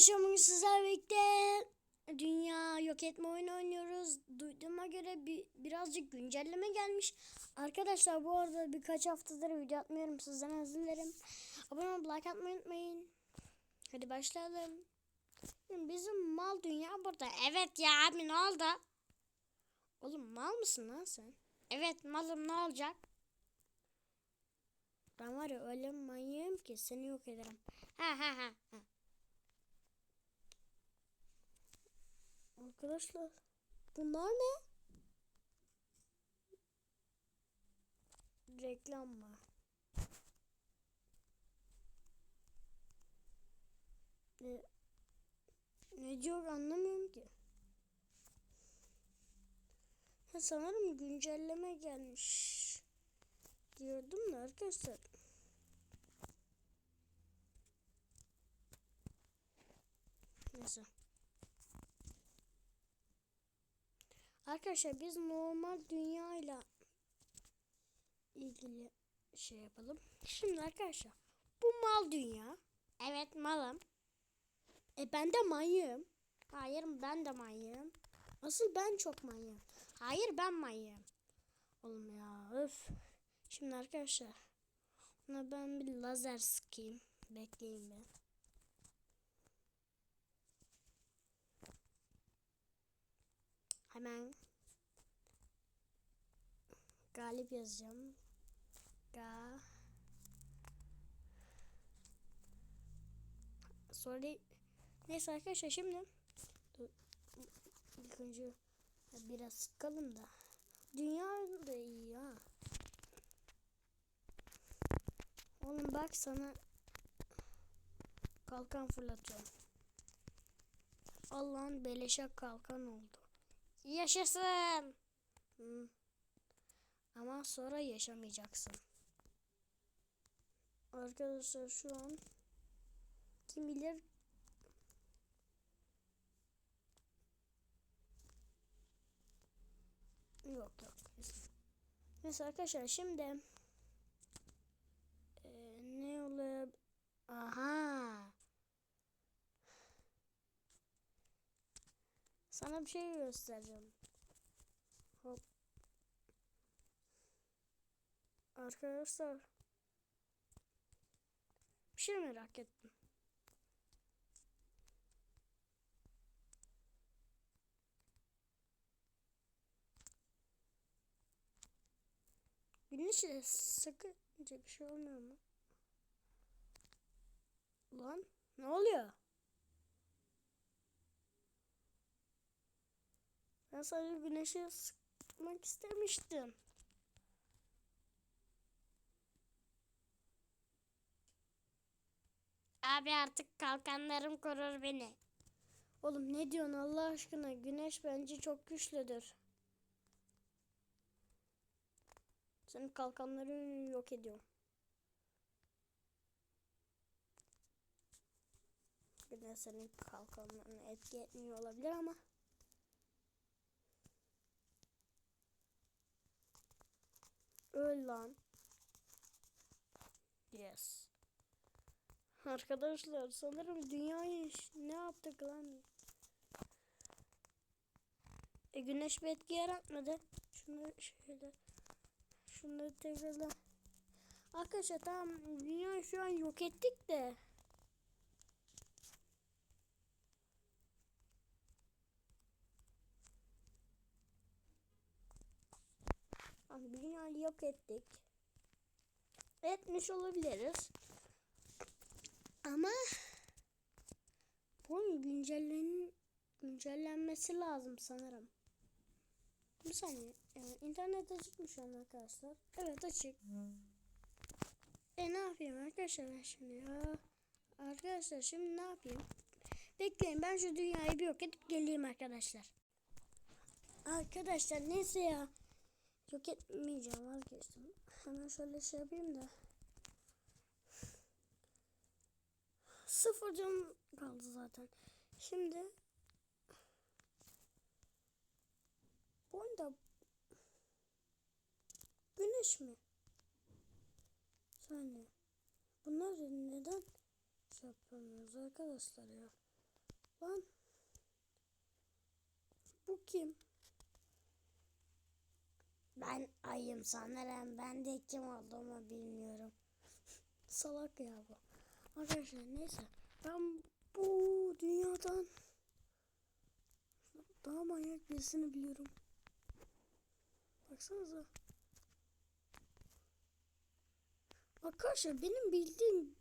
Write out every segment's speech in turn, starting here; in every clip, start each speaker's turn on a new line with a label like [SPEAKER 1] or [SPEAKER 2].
[SPEAKER 1] Arkadaşlar bugün sizlerle birlikte dünya yok etme oyunu oynuyoruz. Duyduğuma göre bir, birazcık güncelleme gelmiş. Arkadaşlar bu arada birkaç haftadır video atmıyorum. Sizden özür dilerim. Abone olup like atmayı unutmayın. Hadi başlayalım. Bizim mal dünya burada. Evet ya abi ne oldu? Oğlum mal mısın lan sen? Evet malım ne olacak? Ben var ya öyle manyağım ki seni yok ederim. Ha ha ha. ha. Arkadaşlar bunlar ne? Reklam mı? Ne, ne diyor anlamıyorum ki. Ha, sanırım güncelleme gelmiş. Diyordum da arkadaşlar. Neyse. Arkadaşlar biz normal dünyayla ilgili şey yapalım. Şimdi arkadaşlar bu mal dünya. Evet malım. E ben de manyağım. Hayır ben de manyağım. Asıl ben çok manyağım. Hayır ben manyağım. Oğlum ya öf. Şimdi arkadaşlar buna ben bir lazer sıkayım. Bekleyin ben. Hemen galip yazacağım. Ga Sonra neyse arkadaşlar şimdi dur, ilk önce biraz sıkalım da dünya da iyi ha. Oğlum bak sana kalkan fırlatıyorum. Allah'ın beleşe kalkan oldu. Yaşasın. Hı. Ama sonra yaşamayacaksın. Arkadaşlar şu an kim bilir Yok yok. Neyse arkadaşlar şimdi e, ne oluyor? Aha. Bir şey göstereceğim. Hop. Arkadaşlar. Bir şey merak ettim. Güneşe sıkınca bir şey olmuyor mu? Lan ne oluyor? Ben sadece güneşe sıkmak istemiştim. Abi artık kalkanlarım korur beni. Oğlum ne diyorsun Allah aşkına? Güneş bence çok güçlüdür. Senin kalkanları yok ediyorum. De senin kalkanlarını etki etmiyor olabilir ama. Öl lan. Yes. Arkadaşlar sanırım dünyayı ne yaptık lan? E güneş bir etki yaratmadı. Şunu şöyle. Şunu tekrarla. Arkadaşlar tamam dünyayı şu an yok ettik de. Abi dünyayı yok ettik. Etmiş olabiliriz. Ama bunun güncellen güncellenmesi lazım sanırım. Bir saniye. Ee, internet açık mı şu an arkadaşlar? Evet açık. E ne yapayım arkadaşlar şimdi ya? Arkadaşlar şimdi ne yapayım? Bekleyin ben şu dünyayı bir yok edip geleyim arkadaşlar. Arkadaşlar neyse ya. Yok etmeyeceğim vazgeçtim. Hemen şöyle şey yapayım da. Sıfır canım kaldı zaten. Şimdi bu oyunda güneş mi? Saniye. Bunlar neden şey yapamıyoruz arkadaşlar ya? Lan. Bu kim? Ben ayım sanırım. Ben de kim olduğumu bilmiyorum. Salak ya bu. Arkadaşlar neyse. Ben bu dünyadan daha manyak birisini biliyorum. Baksanıza. Arkadaşlar benim bildiğim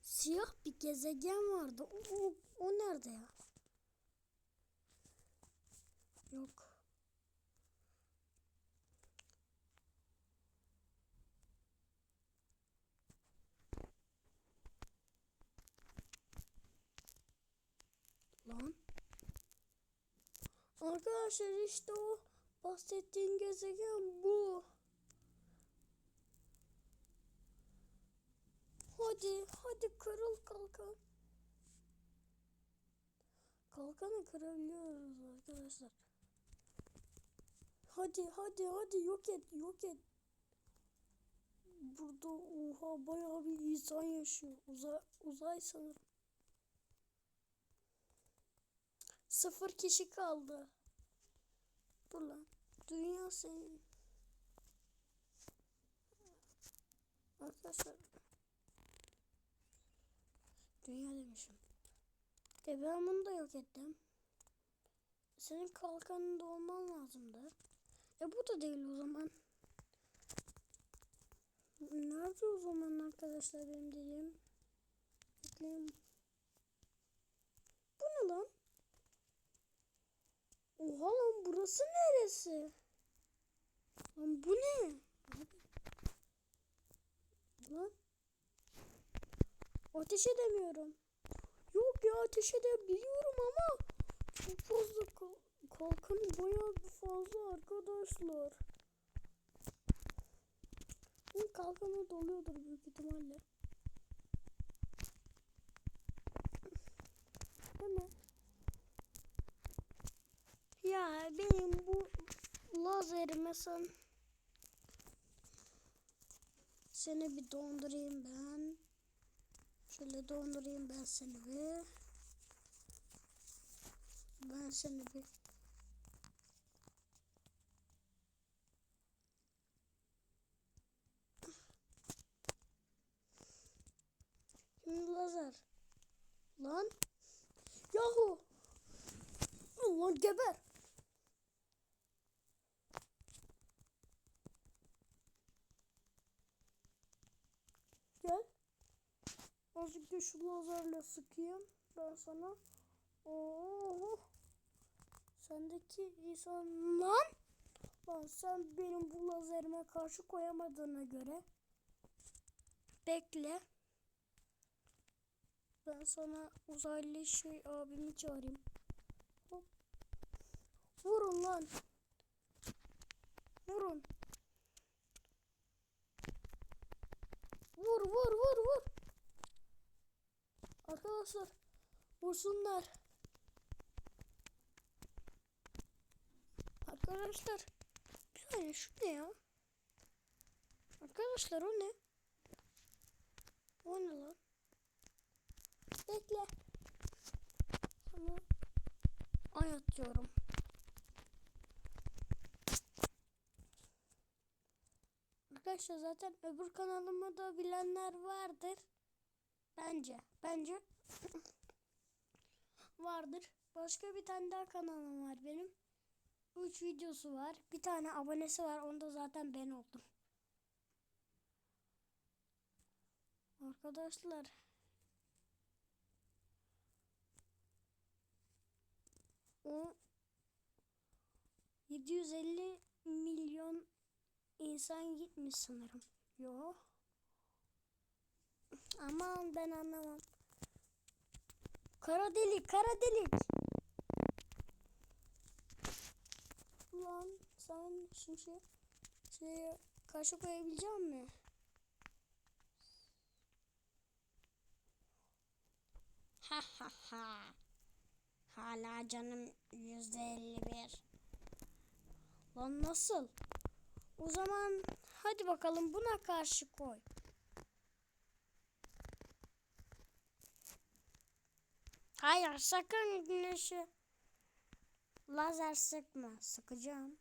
[SPEAKER 1] siyah bir gezegen vardı. O, o, o nerede ya? Yok. Lan. Arkadaşlar işte o bahsettiğin gezegen bu. Hadi, hadi kırıl kalkan. Kalkanı kırabiliyoruz arkadaşlar. Hadi, hadi, hadi yok et, yok et. Burada oha bayağı bir insan yaşıyor. Uzay, uzay sanırım. Sıfır kişi kaldı. Dur lan. Dünya senin. Arkadaşlar. Dünya demişim. E da yok ettim. Senin kalkanında olman lazımdı. E bu da değil o zaman. Nerede o zaman arkadaşlar benim dediğim? Bekleyin. Bu ne lan? Oha lan burası neresi? Lan bu ne? Lan. Ateş edemiyorum. Yok ya ateş edebiliyorum ama çok fazla kal kalkanı bayağı bir fazla arkadaşlar. Bu kalkanı doluyordur büyük ihtimalle. Değil mi? Ya benim bu lazerime sen seni bir dondurayım ben. Şöyle dondurayım ben seni bir. Ben seni bir Şimdi lazer. Lan. Yahu. Lan geber. Azıcık da şu lazerle sıkayım ben sana. Oo. Sendeki insan lan. Lan sen benim bu lazerime karşı koyamadığına göre. Bekle. Ben sana uzaylı şey abimi çağırayım. Hop. Vurun lan. Vurun. Vur vur vur vur. Arkadaşlar vursunlar. Arkadaşlar bir saniye şu ne ya? Arkadaşlar o ne? O ne lan? Bekle. Sana ay atıyorum. Arkadaşlar zaten öbür kanalımı da bilenler vardır. Bence. Bence vardır. Başka bir tane daha kanalım var benim. 3 videosu var. Bir tane abonesi var. Onda zaten ben oldum. Arkadaşlar o 750 milyon insan gitmiş sanırım. Yo. Aman ben anlamam. Kara delik, kara delik. Ulan sen şimdi şey, şeye karşı koyabilecek mi? Ha ha ha. Hala canım yüzde elli bir. Lan nasıl? O zaman hadi bakalım buna karşı koy. Hayır sakın güneşi. Lazer sıkma. Sıkacağım.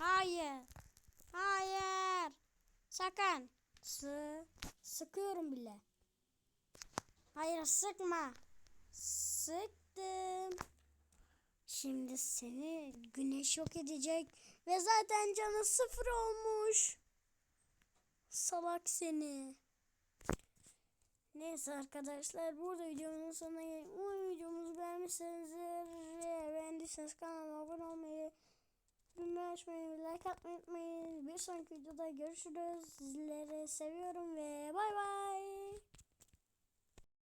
[SPEAKER 1] Hayır. Hayır. Sakın. Sı sıkıyorum bile. Hayır sıkma. Sıktım. Şimdi seni güneş yok edecek ve zaten canı sıfır olmuş. Salak seni. Neyse arkadaşlar burada videonun sonuna geldik. Umarım videomuzu beğenmişsinizdir. Beğendiyseniz kanalıma abone olmayı, bildirimleri açmayı, like atmayı unutmayın. Bir sonraki videoda görüşürüz. Sizleri seviyorum ve bay bay.